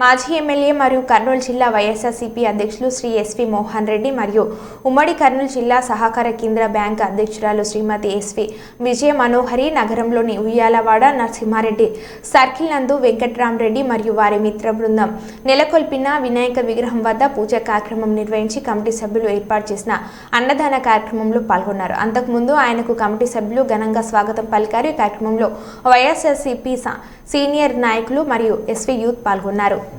మాజీ ఎమ్మెల్యే మరియు కర్నూలు జిల్లా వైఎస్ఆర్సీపీ అధ్యక్షులు శ్రీ ఎస్వి మోహన్ రెడ్డి మరియు ఉమ్మడి కర్నూలు జిల్లా సహకార కేంద్ర బ్యాంక్ అధ్యక్షురాలు శ్రీమతి ఎస్వి విజయ మనోహరి నగరంలోని ఉయ్యాలవాడ నరసింహారెడ్డి సర్కిల్ నందు వెంకట్రామరెడ్డి మరియు వారి మిత్ర బృందం. నెలకొల్పిన వినాయక విగ్రహం వద్ద పూజ కార్యక్రమం నిర్వహించి కమిటీ సభ్యులు ఏర్పాటు చేసిన అన్నదాన కార్యక్రమంలో పాల్గొన్నారు. అంతకుముందు ఆయనకు కమిటీ సభ్యులు ఘనంగా స్వాగతం పలికారు. ఈ కార్యక్రమంలో వైఎస్ఆర్సీపీ స- సీనియర్ నాయకులు మరియు ఎస్వి యూత్ పాల్గొన్నారు.